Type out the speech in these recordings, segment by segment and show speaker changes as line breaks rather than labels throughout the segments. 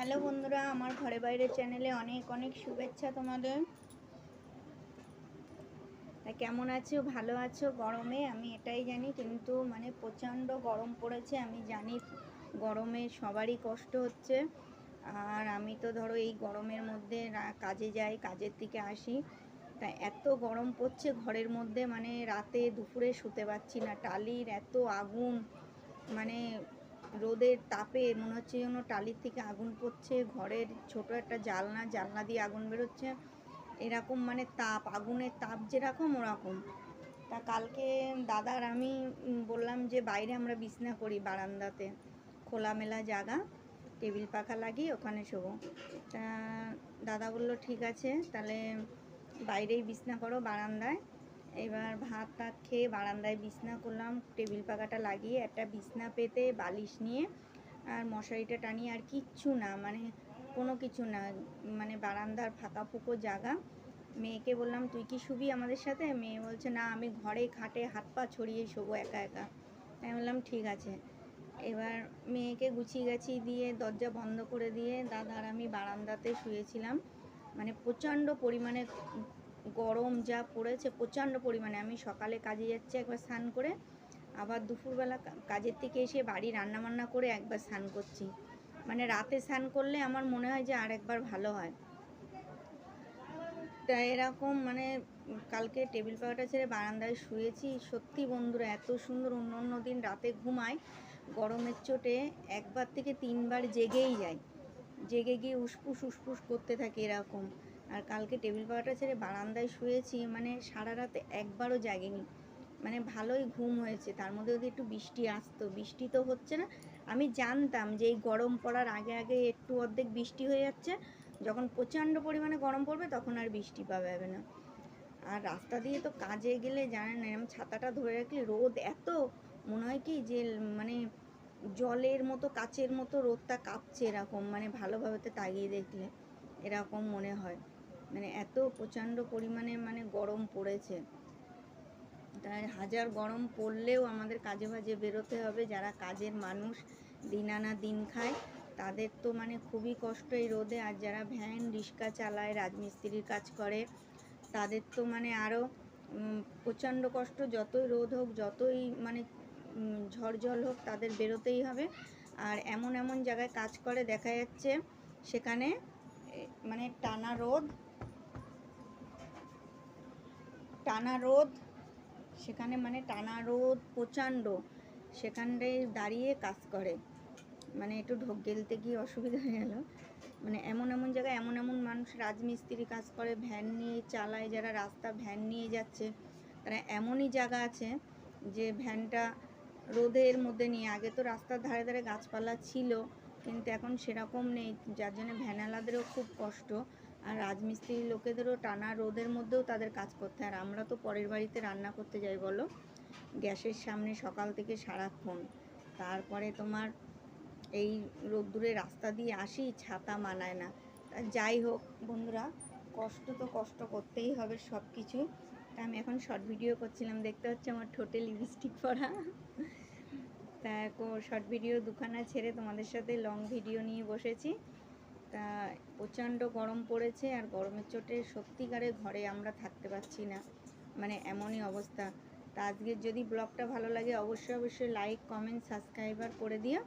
Hello বন্ধুরা, আমার ঘরে বাইরে চ্যানেলে অনেক অনেক শুভেচ্ছা তোমাদের। তা কেমন আছো? ভালো আছো? গরমে? আমি এটাই জানি, কিন্তু মানে প্রচণ্ড গরম পড়েছে, আমি জানি গরমে সবারই কষ্ট হচ্ছে। আর আমি তো ধরো এই গরমের মধ্যে কাজে যাই, কাজের থেকে আসি। তা এত গরম পড়ছে ঘরের মধ্যে মানে রাতে দুপুরে শুতে পারছি না। টালির এত আগুন মানে রোদের তাপে মনে হচ্ছে যেন টালির থেকে আগুন পড়ছে, ঘরের ছোট একটা জালনা জালনা দিয়ে আগুন বেরোচ্ছে। এরকম মানে তাপ, আগুনের তাপ যেরকম ওরকম। তা কালকে দাদার আমি বললাম যে বাইরে আমরা বিছনা করি বারান্দাতে। খোলামেলা জায়গা, টেবিল পাখা লাগিয়ে ওখানে শোবো। তা দাদা বলল, ঠিক আছে, তাহলে বাইরেই বিছনা করো বারান্দায়। এবার ভাত টাত খেয়ে বারান্দায় বিছনা করলাম, টেবিল পাখাটা লাগিয়ে একটা বিছনা পেতে বালিশ নিয়ে, আর মশারিটা টানিয়ে আর কিচ্ছু না মানে কোনো কিছু না মানে বারান্দার ফাঁকা ফুকো জায়গা। মেয়েকে বললাম, তুই কি শুবি আমাদের সাথে? মেয়ে বলছে, না, আমি ঘরে খাটে হাত পা ছড়িয়ে শোবো একা একা। আমি বললাম, ঠিক আছে। এবার মেয়েকে গুছিয়ে গাছিয়ে দিয়ে দরজা বন্ধ করে দিয়ে, দাদা আর আমি বারান্দাতে শুয়েছিলাম। মানে প্রচণ্ড পরিমাণে গরম যা পড়েছে প্রচণ্ড পরিমাণে। আমি সকালে কাজে যাচ্ছি একবার স্নান করে, আবার দুপুরবেলা কাজের থেকে এসে বাড়ি রান্নাবান্না করে একবার স্নান করছি। মানে রাতে স্নান করলে আমার মনে হয় যে আর একবার ভালো হয়। তা এরকম মানে কালকে টেবিল পাখাটা ছেড়ে বারান্দায় শুয়েছি। সত্যি বন্ধুরা, এত সুন্দর অন্য অন্য দিন রাতে ঘুমাই, গরমের চোটে একবার থেকে তিনবার জেগেই যাই। জেগে গিয়ে উসপুস উসপুস করতে থাকে এরকম। আর কালকে টেবিল পাখাটা ছেড়ে বারান্দায় শুয়েছি মানে সারা রাতে একবারও জাগিনি। মানে ভালোই ঘুম হয়েছে, তার মধ্যে যদি একটু বৃষ্টি আসতো। বৃষ্টি তো হচ্ছে না, আমি জানতাম যে এই গরম পড়ার আগে আগে একটু অর্ধেক বৃষ্টি হয়ে যাচ্ছে, যখন প্রচণ্ড পরিমাণে গরম পড়বে তখন আর বৃষ্টি পাওয়া যাবে না। আর রাস্তা দিয়ে তো কাজে গেলে জানেন না এরকম ছাতাটা ধরে রাখলে রোদ এত, মনে হয় কি যে মানে জলের মতো, কাচের মতো রোদটা কাঁপছে এরকম মানে ভালোভাবে তো তাকিয়ে দেখলে, এরকম মনে হয়। মানে এত প্রচণ্ড পরিমাণে মানে গরম পড়েছে। তাই হাজার গরম পড়লেও আমাদের কাজে বাজে বেরোতে হবে। যারা কাজের মানুষ দিন আনা দিন খায় তাদের তো মানে খুবই কষ্ট এই রোদে। আর যারা ভ্যান রিক্সা চালায় রাজমিস্ত্রির কাজ করে তাদের তো মানে আরও প্রচণ্ড কষ্ট। যতই রোদ হোক যতই মানে উম, ঝড় জল হোক তাদের বেরোতেই হবে। আর এমন এমন জায়গায় কাজ করে দেখা যাচ্ছে সেখানে মানে টানা রোদ টানা রোদ, সেখানে মানে টানা রোদ প্রচণ্ড, সেখানটায় দাঁড়িয়ে কাজ করে। মানে একটু ঢোক গেলতে গিয়ে অসুবিধা হয়ে গেল। মানে এমন এমন জায়গায় এমন এমন মানুষ, রাজমিস্ত্রি কাজ করে, ভ্যান নিয়ে চালায়, যারা রাস্তা ভ্যান নিয়ে যাচ্ছে, তারা এমনই জায়গা আছে যে ভ্যানটা রোদের মধ্যে নিয়ে, আগে তো রাস্তার ধারে ধারে গাছপালা ছিল, কিন্তু এখন সেরকম নেই, যার জন্য ভ্যানালাদেরও খুব কষ্ট। আর রাজমিস্ত্রি লোকেদেরও টানা রোদের মধ্যেও তাদের কাজ করতে। আর আমরা তো পরের বাড়িতে রান্না করতে যাই, বলো? গ্যাসের সামনে সকাল থেকে সারাক্ষণ। তারপরে তোমার এই রোদ্দুরে রাস্তা দিয়ে আসি, ছাতা মানায় না। যাই হোক বন্ধুরা, কষ্ট তো কষ্ট করতেই হবে সব কিছু তা আমি এখন শর্ট ভিডিও করছিলাম, দেখতে হচ্ছে আমার ঠোঁটে লিপস্টিক পরা। তা শর্ট ভিডিও দুখানা ছেড়ে তোমাদের সাথে লং ভিডিও নিয়ে বসেছি। তা প্রচণ্ড গরম পড়েছে আর গরমের চোটে সত্যিকারে ঘরে আমরা থাকতে পারছি না। মানে এমনই অবস্থা। তা আজকের যদি ব্লগটা ভালো লাগে, অবশ্যই অবশ্যই লাইক কমেন্ট সাবস্ক্রাইবার করে দিও।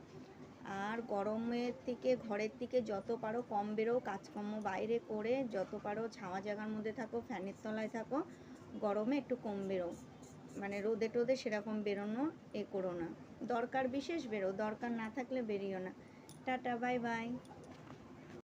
আর গরমের থেকে, ঘরের থেকে যত পারো কম বেরো, কাজকর্ম বাইরে করে যত পারো ছাওয়া জায়গার মধ্যে থাকো, ফ্যানের তলায় থাকো, গরমে একটু কম বেরো। মানে রোদে টোদে সেরকম বেরোনো, এ করো না। দরকার বিশেষ বেরো, দরকার না থাকলে বেরিও না। Tata bye bye